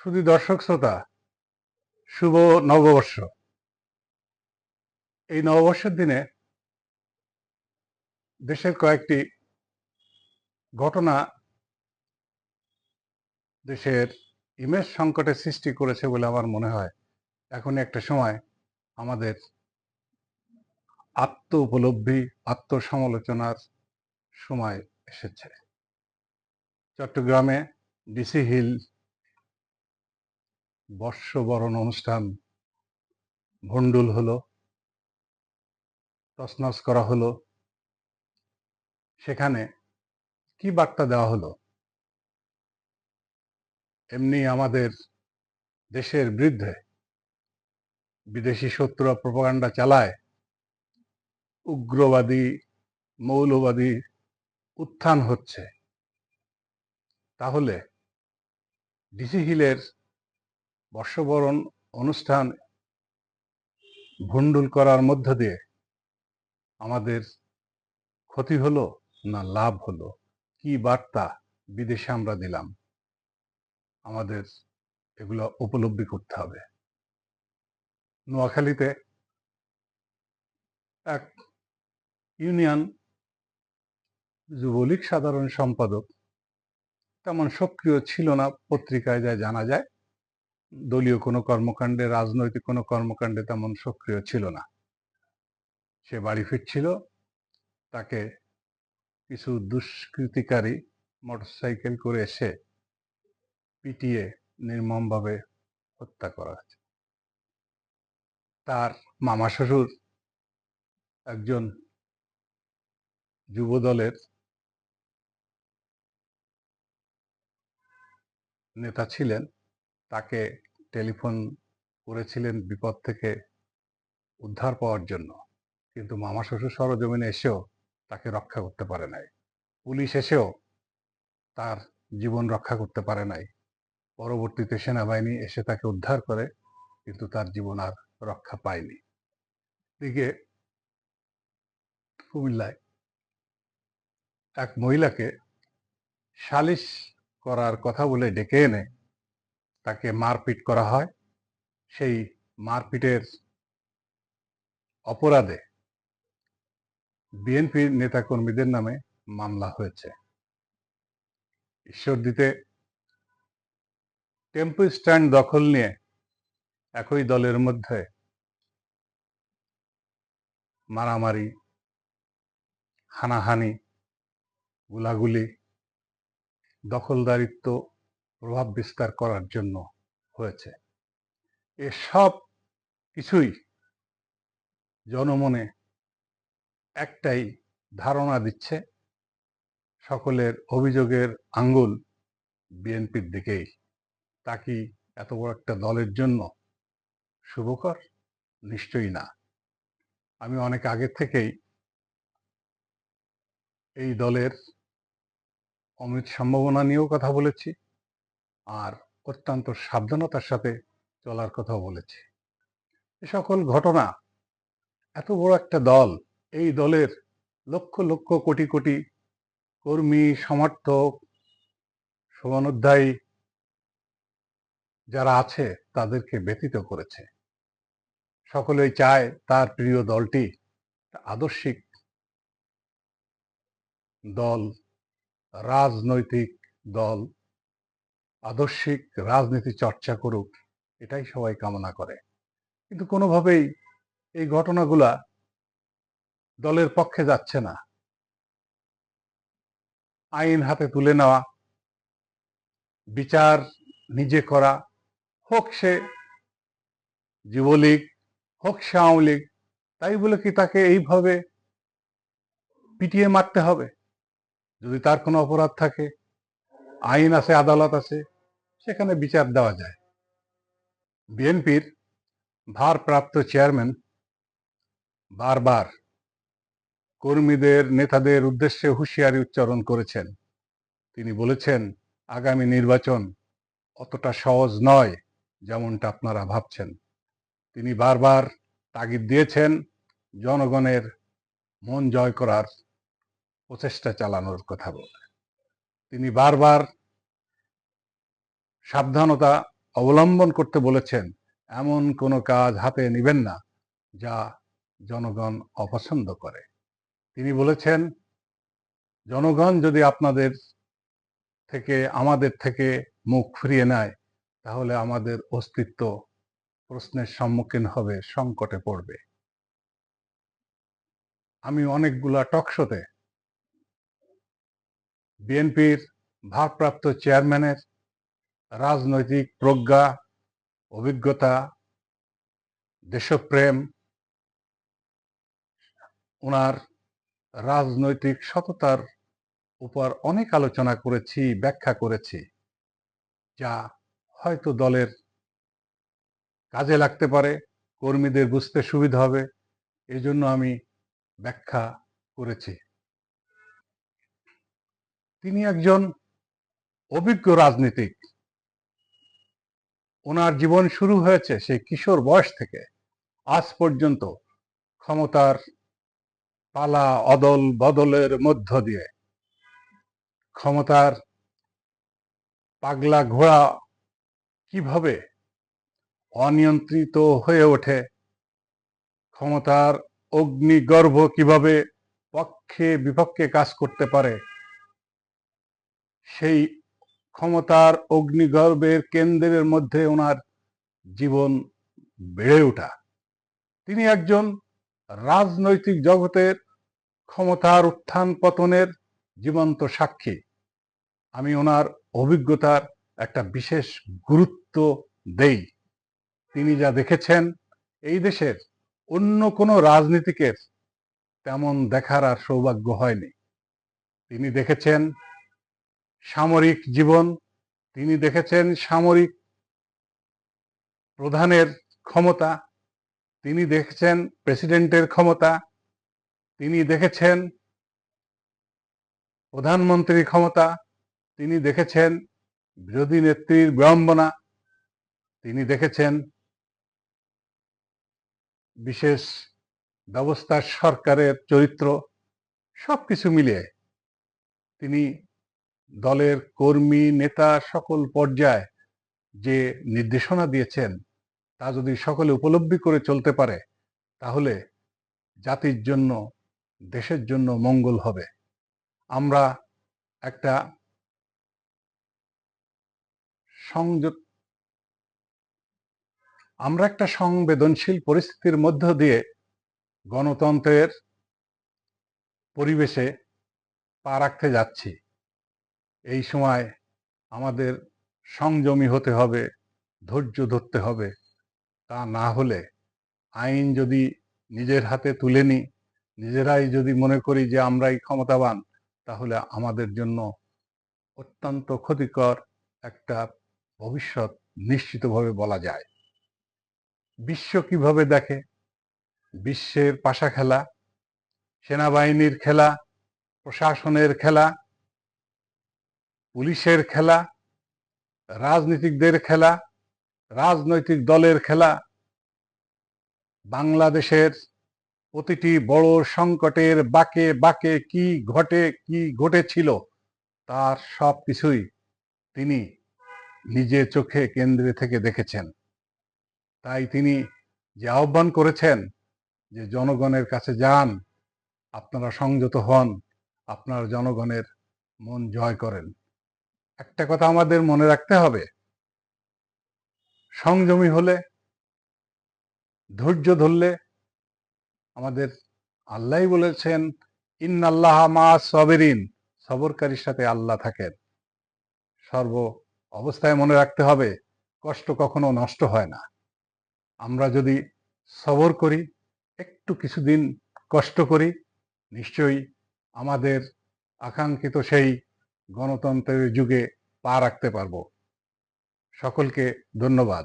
শুধু দর্শক শ্রোতা, শুভ নববর্ষ। এই নববর্ষের দিনে দেশের কয়েকটি ঘটনা দেশের ইমেজ সংকটের সৃষ্টি করেছে বলে আমার মনে হয়। এখন একটা সময় আমাদের আত্ম উপলব্ধি আত্মসমালোচনার সময় এসেছে। চট্টগ্রামে ডিসি হিল বর্ষবরণ অনুষ্ঠান, ভণ্ডুল হলো তসনস করা হলো। সেখানে কি বার্তা দেওয়া হলো? এমনি আমাদের দেশের বিরুদ্ধে বিদেশি শত্রুরা প্রপাগান্ডা চালায়, উগ্রবাদী, মৌলবাদী উত্থান হচ্ছে। তাহলে ডিসি হিলের বর্ষবরণ অনুষ্ঠান ভণ্ডুল করার মধ্য দিয়ে আমাদের ক্ষতি হলো না লাভ হলো? কি বার্তা বিদেশে আমরা দিলাম? আমাদের এগুলো উপলব্ধি করতে হবে। নোয়াখালীতে এক ইউনিয়ন যুবলীগ সাধারণ সম্পাদক তেমন সক্রিয় ছিল না পত্রিকায় যা জানা যায়। দলীয় কোনো কর্মকাণ্ডে, রাজনৈতিক কোনো কর্মকাণ্ডে তেমন সক্রিয় ছিল না। সে বাড়ি ফিরছিল, তাকে কিছু দুষ্কৃতিকারী মোটরসাইকেল করে এসে পিটিয়ে নির্মমভাবে হত্যা করা হয়েছে। তার মামা শ্বশুর একজন যুব দলের নেতা ছিলেন। তাকে টেলিফোন করেছিলেন বিপদ থেকে উদ্ধার পাওয়ার জন্য। কিন্তু মামা শ্বশুর সরজমিনে এসেও তাকে রক্ষা করতে পারে নাই। পুলিশ এসেও তার জীবন রক্ষা করতে পারে নাই। পরবর্তীতে সেনাবাহিনী এসে তাকে উদ্ধার করে, কিন্তু তার জীবন আর রক্ষা পায়নি। দিকে কুমিল্লায় এক মহিলাকে সালিশ করার কথা বলে ডেকে এনে তাকে মারপিট করা হয়। সেই মারপিটের অপরাধে বিএনপির নেতাকর্মীদের নামে মামলা হয়েছে। ঈশ্বর দিতে টেম্পু স্ট্যান্ড দখল নিয়ে একই দলের মধ্যে মারামারি, হানাহানি, গুলাগুলি, দখলদারিত্ব প্রভাব বিস্তার করার জন্য হয়েছে। এসব কিছুই জনমনে একটাই ধারণা দিচ্ছে, সকলের অভিযোগের আঙ্গুল বিএনপির দিকেই। তা কি এত বড় একটা দলের জন্য শুভকর? নিশ্চয়ই না। আমি অনেক আগে থেকেই এই দলের অমৃত সম্ভাবনা নিয়েও কথা বলেছি। আর অত্যন্ত সাবধানতার সাথে চলার কথা বলেছি। এ সকল ঘটনা, এত বড় একটা দল, এই দলের লক্ষ লক্ষ কোটি কোটি কর্মী, সমর্থক শুভানুধ্যায়ী যারা আছে, তাদেরকে ব্যতীত করেছে। সকলেই চায় তার প্রিয় দলটি, আদর্শিক দল, রাজনৈতিক দল আদর্শিক রাজনীতি চর্চা করুক, এটাই সবাই কামনা করে। কিন্তু কোনোভাবেই এই ঘটনাগুলা দলের পক্ষে যাচ্ছে না। আইন হাতে তুলে নেওয়া, বিচার নিজে করা, হোক সে যুবলীগ, হোক সে আওয়ামী লীগ, তাই বলে কি তাকে এইভাবে পিটিয়ে মারতে হবে? যদি তার কোনো অপরাধ থাকে আইন আছে, আদালত আছে, সেখানে বিচার দেওয়া যায়। বিএনপির ভারপ্রাপ্ত চেয়ারম্যান বারবার কর্মীদের, নেতাদের উদ্দেশ্যে হুঁশিয়ারি উচ্চারণ করেছেন। তিনি বলেছেন, আগামী নির্বাচন অতটা সহজ নয়, যেমনটা আপনারা ভাবছেন। তিনি বারবার তাগিদ দিয়েছেন, জনগণের মন জয় করার প্রচেষ্টা চালানোর কথা বলে। তিনি বারবার সাবধানতা অবলম্বন করতে বলেছেন, এমন কোনো কাজ হাতে নেবেন না যা জনগণ অপছন্দ করে। তিনি বলেছেন, জনগণ যদি আপনাদের থেকে, আমাদের থেকে মুখ ফিরিয়ে নেয়, তাহলে আমাদের অস্তিত্ব প্রশ্নের সম্মুখীন হবে, সংকটে পড়বে। আমি অনেকগুলা টকশোতে বিএনপির ভারপ্রাপ্ত চেয়ারম্যানের রাজনৈতিক প্রজ্ঞা, অভিজ্ঞতা, দেশপ্রেম ওনার রাজনৈতিক সততার উপর অনেক আলোচনা করেছি, ব্যাখ্যা করেছি, যা হয়তো দলের কাজে লাগতে পারে, কর্মীদের বুঝতে সুবিধা হবে এই জন্য আমি ব্যাখ্যা করেছি। তিনি একজন অভিজ্ঞ রাজনীতিক। ওনার জীবন শুরু হয়েছে সেই কিশোর বয়স থেকে। আজ পর্যন্ত ক্ষমতার পালা অদল বদলের মধ্য দিয়ে ক্ষমতার পাগলা ঘোড়া কীভাবে অনিয়ন্ত্রিত হয়ে ওঠে, ক্ষমতার অগ্নিগর্ভ কীভাবে পক্ষে বিপক্ষে কাজ করতে পারে সেই ক্ষমতার অগ্নিগর্ভের কেন্দ্রের মধ্যে ওনার জীবন বেড়ে ওঠা। তিনি একজন রাজনৈতিক জগতের ক্ষমতার উত্থান পতনের জীবন্ত সাক্ষী। আমি ওনার অভিজ্ঞতার একটা বিশেষ গুরুত্ব দেই। তিনি যা দেখেছেন, এই দেশের অন্য কোনো রাজনীতিকের তেমন দেখার আর সৌভাগ্য হয়নি। তিনি দেখেছেন সামরিক জীবন। তিনি দেখেছেন সামরিক প্রধানের ক্ষমতা। তিনি দেখেছেন প্রেসিডেন্টের ক্ষমতা। তিনি দেখেছেন প্রধানমন্ত্রীর ক্ষমতা। তিনি দেখেছেন বিরোধী নেত্রীর বিড়ম্বনা। তিনি দেখেছেন বিশেষ ব্যবস্থার সরকারের চরিত্র। সবকিছু মিলিয়ে তিনি দলের কর্মী, নেতা সকল পর্যায়ে যে নির্দেশনা দিয়েছেন, তা যদি সকলে উপলব্ধি করে চলতে পারে, তাহলে জাতির জন্য, দেশের জন্য মঙ্গল হবে। আমরা একটা সংযোগ আমরা একটা সংবেদনশীল পরিস্থিতির মধ্য দিয়ে গণতন্ত্রের পরিবেশে পা রাখতে যাচ্ছি। এই সময় আমাদের সংযমী হতে হবে, ধৈর্য ধরতে হবে। তা না হলে আইন যদি নিজের হাতে তুলে নিই, নিজেরাই যদি মনে করি যে আমরাই ক্ষমতাবান, তাহলে আমাদের জন্য অত্যন্ত ক্ষতিকর একটা ভবিষ্যৎ নিশ্চিতভাবে বলা যায়। বিশ্ব কীভাবে দেখে? বিশ্বের পাশা খেলা সেনাবাহিনীর খেলা, প্রশাসনের খেলা পুলিশের খেলা, রাজনীতিকদের খেলা, রাজনৈতিক দলের খেলা, বাংলাদেশের প্রতিটি বড় সংকটের বাকে বাকে কি ঘটে, কি ঘটেছিল তার সব কিছুই তিনি নিজে চোখে কেন্দ্রে থেকে দেখেছেন। তাই তিনি যে আহ্বান করেছেন যে জনগণের কাছে যান, আপনারা সংযত হন, আপনার জনগণের মন জয় করেন। একটা কথা আমাদের মনে রাখতে হবে। সংযমী হলে, ধৈর্য ধরলে আমাদের আল্লাহ বলেছেন, ইন্নাল্লাহ মা সবেরিন। সবরকারীর সাথে আল্লাহ থাকেন। সর্ব অবস্থায় মনে রাখতে হবে, কষ্ট কখনো নষ্ট হয় না। আমরা যদি সবর করি, একটু কিছুদিন কষ্ট করি, নিশ্চয়ই আমাদের আকাঙ্ক্ষিত সেই গণতন্ত্রের যুগে পা রাখতে পারব। সকলকে ধন্যবাদ।